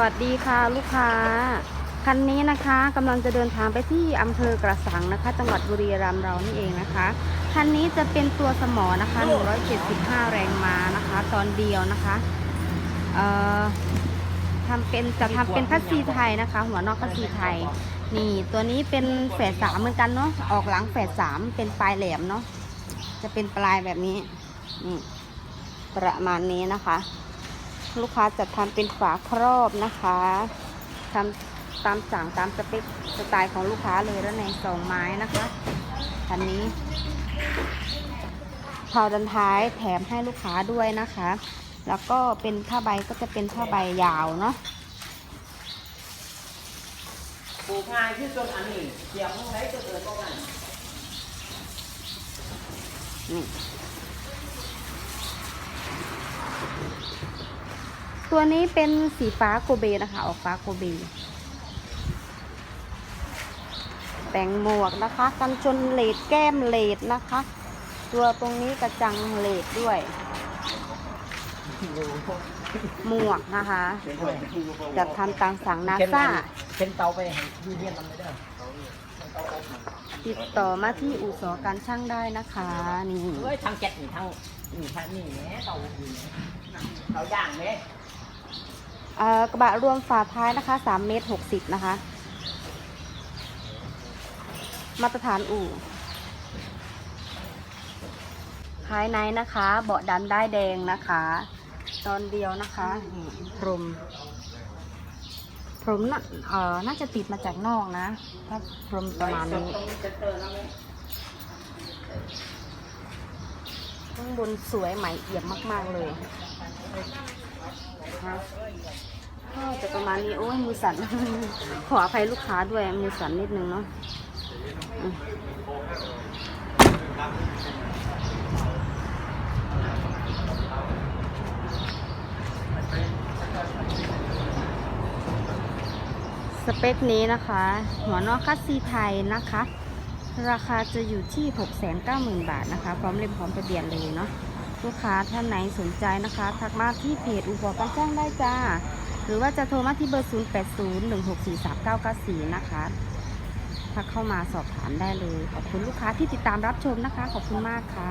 วัสดีค่ะลูกค้า คันนี้นะคะกำลังจะเดินทางไปที่อำเภอกระสังนะคะ จังหวัดบุรีรัมย์เรานี่เองนะคะ คันนี้จะเป็นตัวสมอนะคะ 175 แรงม้านะคะ ตอนเดียวนะคะเอ่อทำเป็นจะทำเป็นคัสซีไทยนะคะ หัวนอกคัสซีไทย นี่ตัวนี้เป็นแฝดสามเหมือนกันเนาะออกหลังแฝดสามเป็นปลายแหลมเนาะจะเป็นปลายแบบนี้นี่ประมาณนี้นะคะ ลูกค้าจะทำเป็นฝาครอบนะคะทำตามสั่งตามสเปคสไตล์ของลูกค้าเลยแล้วในสองไม้นะคะคันนี้เผาดันท้ายแถมให้ลูกค้าด้วยนะคะ แล้วก็เป็นผ้าใบก็จะเป็นผ้าใบยาวเนาะปลูกง่ายที่สุดอันนี้เสียบห้องไหนก็เกิดก็ง่ายนี่ ตัวนี้เป็นสีฟ้าโกเบนะคะ ออกฟ้าโกเบ แต่งหมวกนะคะ กันชนเลดแก้มเลดนะคะ ตัวตรงนี้กระจังเลดด้วย หมวกนะคะจะทำตามสั่งนาซาเช่นเตาไปให้ยูเนียนมันไม่ได้เตาอบมันติดต่อมาที่อู่สอการช่างได้นะคะ นี่เฮ้ยทางแก๊สนี่ทางนี่ทางนี่แหมเตาอบอยู่แหมเตาย่างแหมเอ่อ กระบะรวมฝาท้ายนะคะ3เมตร60 นะคะ มาตรฐานอู่ ภายในนะคะ เบาะดันได้แดงนะคะ ตอนเดียวนะคะพรมพรมน่ะเอ่อน่าจะติดมาจากนอกนะ ถ้าพรมประมาณนี้ข้างบนสวยใหม่เอี่ยมมาก ๆ เลย ฮะก็จะประมาณนี้โอ้ยมือสั่น ขออภัยลูกค้าด้วยมือสั่นนิดนึงเนาะสเปคนี้นะคะ หัวนอกคัสซีไทยนะคะ ราคาจะอยู่ที่ 690,000 บาทนะคะ พร้อมเล่มพร้อมทะเบียนเลยเนาะ ลูกค้าท่านไหนสนใจนะคะทักมาที่เพจอุปกรณ์แจ้งได้จ้า หรือว่าจะโทรมาที่เบอร์ 0801643994 นะคะทักเข้ามาสอบถามได้เลย ขอบคุณลูกค้าที่ติดตามรับชมนะคะ ขอบคุณมากค่ะ